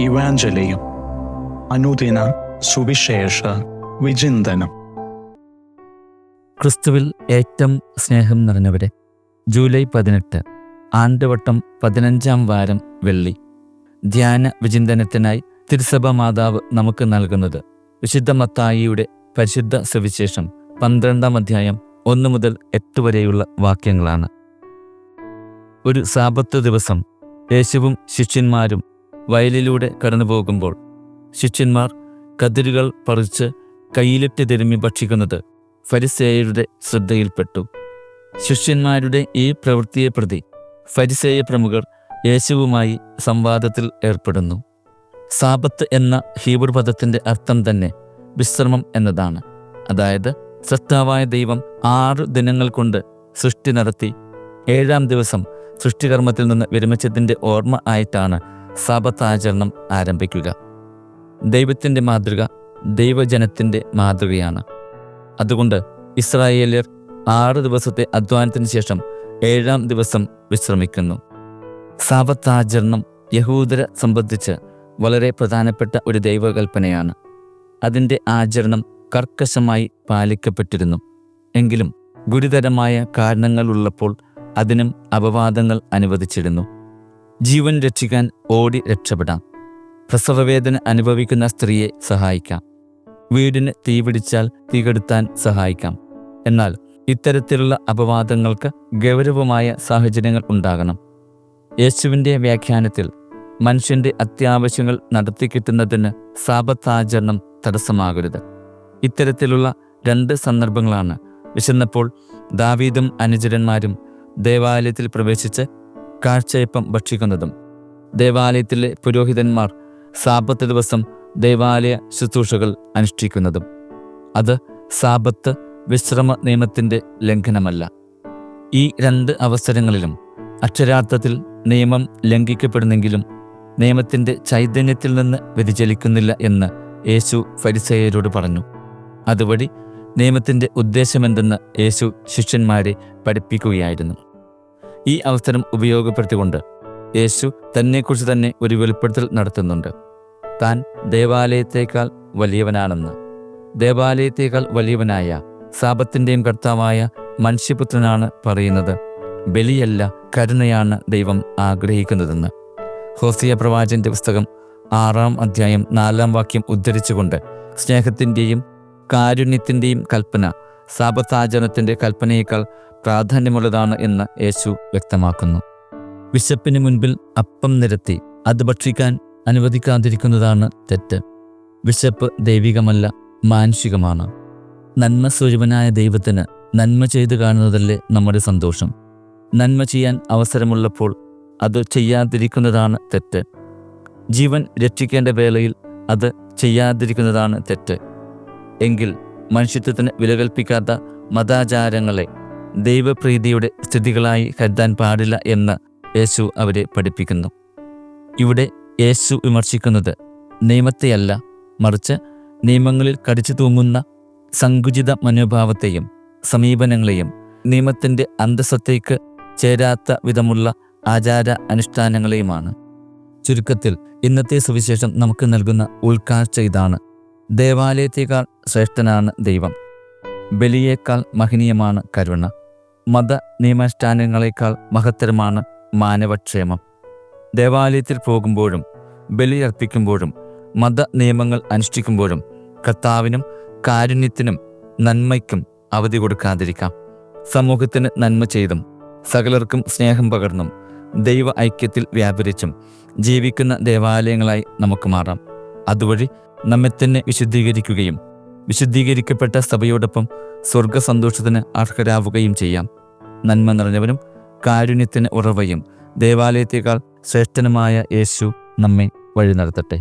ഇവാഞ്ചലിയും അനുദിന സുവിശേഷ വിചിന്തനം. ക്രിസ്തുവിൽ ഏറ്റവും സ്നേഹം നിറഞ്ഞവരെ ജൂലൈ പതിനെട്ട് ആണ്ടുവട്ടം പതിനഞ്ചാം വാരം വെള്ളി. ധ്യാന വിചിന്തനത്തിനായി തിരുസഭ മാതാവ് നമുക്ക് നൽകുന്നത് വിശുദ്ധ മത്തായിയുടെ പരിശുദ്ധ സുവിശേഷം പന്ത്രണ്ടാം അധ്യായം ഒന്ന് മുതൽ എട്ട് വരെയുള്ള വാക്യങ്ങളാണ്. ഒരു സാപത്ത് ദിവസം യേശുവും ശിഷ്യന്മാരും വയലിലൂടെ കടന്നു പോകുമ്പോൾ ശിഷ്യന്മാർ കതിരുകൾ പറിച്ച് കയ്യിലിട്ട് തിരുമ്മി ഭക്ഷിക്കുന്നത് ഫരിസേയരുടെ ശ്രദ്ധയിൽപ്പെട്ടു. ശിഷ്യന്മാരുടെ ഈ പ്രവൃത്തിയെ പ്രതി ഫരിസേയ പ്രമുഖർ യേശുവുമായി സംവാദത്തിൽ ഏർപ്പെടുന്നു. സാപത്ത് എന്ന ഹീബ്രു പദത്തിന്റെ അർത്ഥം തന്നെ വിശ്രമം എന്നതാണ്. അതായത് സത്താവായ ദൈവം ആറ് ദിനങ്ങൾ കൊണ്ട് സൃഷ്ടി നടത്തി ഏഴാം ദിവസം സൃഷ്ടികർമ്മത്തിൽ നിന്ന് വിരമിച്ചതിന്റെ ഓർമ്മ ആയിട്ടാണ് സാപത്ത് ആചരണം ആരംഭിക്കുക. ദൈവത്തിന്റെ മാതൃക ദൈവജനത്തിന്റെ മാതൃകയാണ്. അതുകൊണ്ട് ഇസ്രായേലിയർ ആറ് ദിവസത്തെ അധ്വാനത്തിന് ശേഷം ഏഴാം ദിവസം വിശ്രമിക്കുന്നു. സാപത്താചരണം യഹൂദരെ സംബന്ധിച്ച് വളരെ പ്രധാനപ്പെട്ട ഒരു ദൈവകൽപ്പനയാണ്. അതിന്റെ ആചരണം കർക്കശമായി പാലിക്കപ്പെട്ടിരുന്നു. എങ്കിലും ഗുരുതരമായ കാരണങ്ങളുള്ളപ്പോൾ അതിനും അപവാദങ്ങൾ അനുവദിച്ചിരുന്നു. ജീവൻ രക്ഷിക്കാൻ ഓടി രക്ഷപ്പെടാം. പ്രസവവേദന അനുഭവിക്കുന്ന സ്ത്രീയെ സഹായിക്കാം. വീടിന് തീപിടിച്ചാൽ തീകെടുത്താൻ സഹായിക്കാം. എന്നാൽ ഇത്തരത്തിലുള്ള അപവാദങ്ങൾക്ക് ഗൗരവമായ സാഹചര്യങ്ങൾ ഉണ്ടാകണം. യേശുവിന്റെ വ്യാഖ്യാനത്തിൽ മനുഷ്യന്റെ അത്യാവശ്യങ്ങൾ നടത്തിക്കിട്ടുന്നതിന് സാപത്താചരണം തടസ്സമാകരുത്. ഇത്തരത്തിലുള്ള രണ്ട് സന്ദർഭങ്ങളാണ് വിശന്നപ്പോൾ ദാവീദും അനുചരന്മാരും ദേവാലയത്തിൽ പ്രവേശിച്ച് കാഴ്ചയപ്പം ഭക്ഷിക്കുന്നതും. ദേവാലയത്തിലെ പുരോഹിതന്മാർ സാപത്ത് ദിവസം ദേവാലയ ശുശ്രൂഷകൾ അനുഷ്ഠിക്കുന്നതും. അത് സാപത്ത് വിശ്രമ നിയമത്തിന്റെ ലംഘനമല്ല. ഈ രണ്ട് അവസരങ്ങളിലും അക്ഷരാർത്ഥത്തിൽ നിയമം ലംഘിക്കപ്പെടുന്നെങ്കിലും നിയമത്തിന്റെ ചൈതന്യത്തിൽ നിന്ന് വ്യതിചലിക്കുന്നില്ല എന്ന് യേശു ഫരിസേയരോട് പറഞ്ഞു. അതുവഴി നിയമത്തിന്റെ ഉദ്ദേശമെന്തെന്ന് യേശു ശിഷ്യന്മാരെ പഠിപ്പിക്കുകയായിരുന്നു. ഈ അവസരം ഉപയോഗപ്പെടുത്തിക്കൊണ്ട് യേശു തന്നെക്കുറിച്ച് തന്നെ ഒരു വെളിപ്പെടുത്തൽ നടത്തുന്നുണ്ട്. താൻ ദേവാലയത്തേക്കാൾ വലിയവനാണെന്ന്. ദേവാലയത്തേക്കാൾ വലിയവനായ സാപത്തിന്റെയും കർത്താവായ മനുഷ്യപുത്രനാണ് പറയുന്നത്. ബലിയല്ല കരുണയാണ് ദൈവം ആഗ്രഹിക്കുന്നതെന്ന്. ഹോസിയ പ്രവാചന്റെ പുസ്തകം ആറാം അധ്യായം നാലാം വാക്യം ഉദ്ധരിച്ചുകൊണ്ട് സ്നേഹത്തിന്റെയും കാരുണ്യത്തിന്റെയും കൽപ്പന സാപത്താചരണത്തിന്റെ കൽപ്പനയേക്കാൾ പ്രാധാന്യമുള്ളതാണ് എന്ന് യേശു വ്യക്തമാക്കുന്നു. വിശപ്പിന് മുൻപിൽ അപ്പം നിരത്തി അത് ഭക്ഷിക്കാൻ അനുവദിക്കാതിരിക്കുന്നതാണ് തെറ്റ്. വിശപ്പ് ദൈവികമല്ല മാനുഷികമാണ്. നന്മ സ്വരൂപനായ ദൈവത്തിന് നന്മ ചെയ്തു കാണുന്നതല്ലേ നമ്മുടെ സന്തോഷം. നന്മ ചെയ്യാൻ അവസരമുള്ളപ്പോൾ അത് ചെയ്യാതിരിക്കുന്നതാണ് തെറ്റ്. ജീവൻ രക്ഷിക്കേണ്ട വേളയിൽ അത് ചെയ്യാതിരിക്കുന്നതാണ് തെറ്റ്. എങ്കിൽ മനുഷ്യത്വത്തിന് വിലകൽപ്പിക്കാത്ത മതാചാരങ്ങളെ ദൈവപ്രീതിയുടെ സ്ഥിതികളായി കരുതാൻ പാടില്ല എന്ന് യേശു അവരെ പഠിപ്പിക്കുന്നു. ഇവിടെ യേശു വിമർശിക്കുന്നത് നിയമത്തെയല്ല മറിച്ച് നിയമങ്ങളിൽ കടിച്ചു തൂങ്ങുന്ന സങ്കുചിത മനോഭാവത്തെയും സമീപനങ്ങളെയും നിയമത്തിന്റെ അന്തസ്സത്തേക്ക് ചേരാത്ത വിധമുള്ള ആചാര അനുഷ്ഠാനങ്ങളെയുമാണ്. ചുരുക്കത്തിൽ ഇന്നത്തെ സുവിശേഷം നമുക്ക് നൽകുന്ന ഉൾക്കാഴ്ച ഇതാണ്. ദേവാലയത്തേക്കാൾ ശ്രേഷ്ഠനാണ് ദൈവം. ബലിയേക്കാൾ മഹനീയമാണ് കരുണ. മത നിയമാനുഷ്ഠാനങ്ങളെക്കാൾ മഹത്തരമാണ് മാനവക്ഷേമം. ദേവാലയത്തിൽ പോകുമ്പോഴും ബലിയർപ്പിക്കുമ്പോഴും മത നിയമങ്ങൾ അനുഷ്ഠിക്കുമ്പോഴും കർത്താവിനും കാരുണ്യത്തിനും നന്മയ്ക്കും അവധി കൊടുക്കാതിരിക്കാം. സമൂഹത്തിന് നന്മ ചെയ്തും സകലർക്കും സ്നേഹം പകർന്നും ദൈവ ഐക്യത്തിൽ വ്യാപരിച്ചും ജീവിക്കുന്ന ദേവാലയങ്ങളായി നമുക്ക് മാറാം. അതുവഴി നമ്മെ തന്നെ വിശുദ്ധീകരിക്കുകയും വിശുദ്ധീകരിക്കപ്പെട്ട സഭയോടൊപ്പം സ്വർഗസന്തോഷത്തിന് അർഹരാവുകയും ചെയ്യാം. നന്മ നിറഞ്ഞവനും കാരുണ്യത്തിന് ഉറവയും. ദേവാലയത്തേക്കാൾ ശ്രേഷ്ഠനുമായ യേശു നമ്മെ വഴി നടത്തട്ടെ.